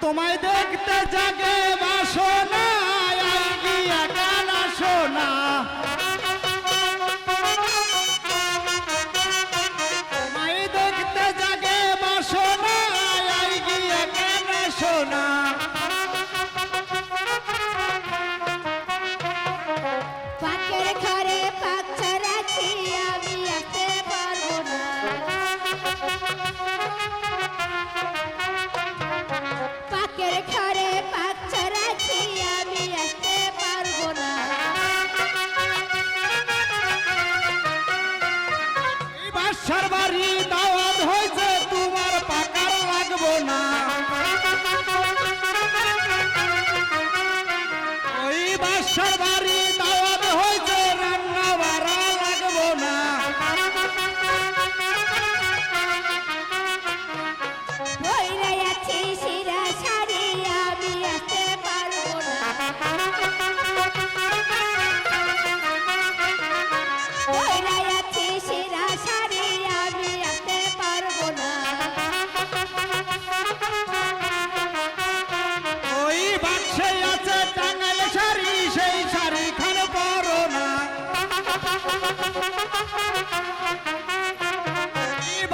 তোমায় দেখতে জাগে বাসনা। বাসার বাড়ি দাওয়াত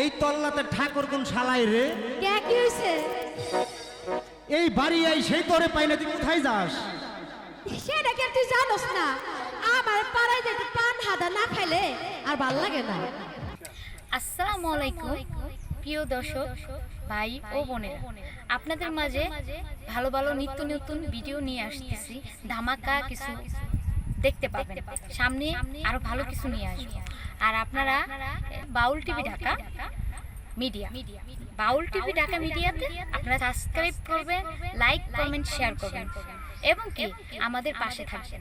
এই তল্লাতে ঠাকুর কোন শালাই রে? কে কি হইছে? এই বাড়ি আই সেই তোরে পাই না তুই কোথায় যাস? সেটা কে তুই জানোস না। আমার পাড়ায় পান হাদা না খাইলে আর ভালো লাগে না। আসসালামু আলাইকুম প্রিয় দর্শক ভাই ও বোনেরা। আপনাদের মাঝে ভালো ভালো নিত্য নতুন ভিডিও নিয়ে আসতেছি। ধামাকা কিছু দেখতে পাবেন। সামনে আরও ভালো কিছু নিয়ে আসব। আর আপনারা Baul TV Dhaka media. Baul TV Dhaka মিডিয়াতে আপনারা সাবস্ক্রাইব করবেন লাইক কমেন্ট শেয়ার করবেন। এবং কি? আমাদের পাশে থাকবেন।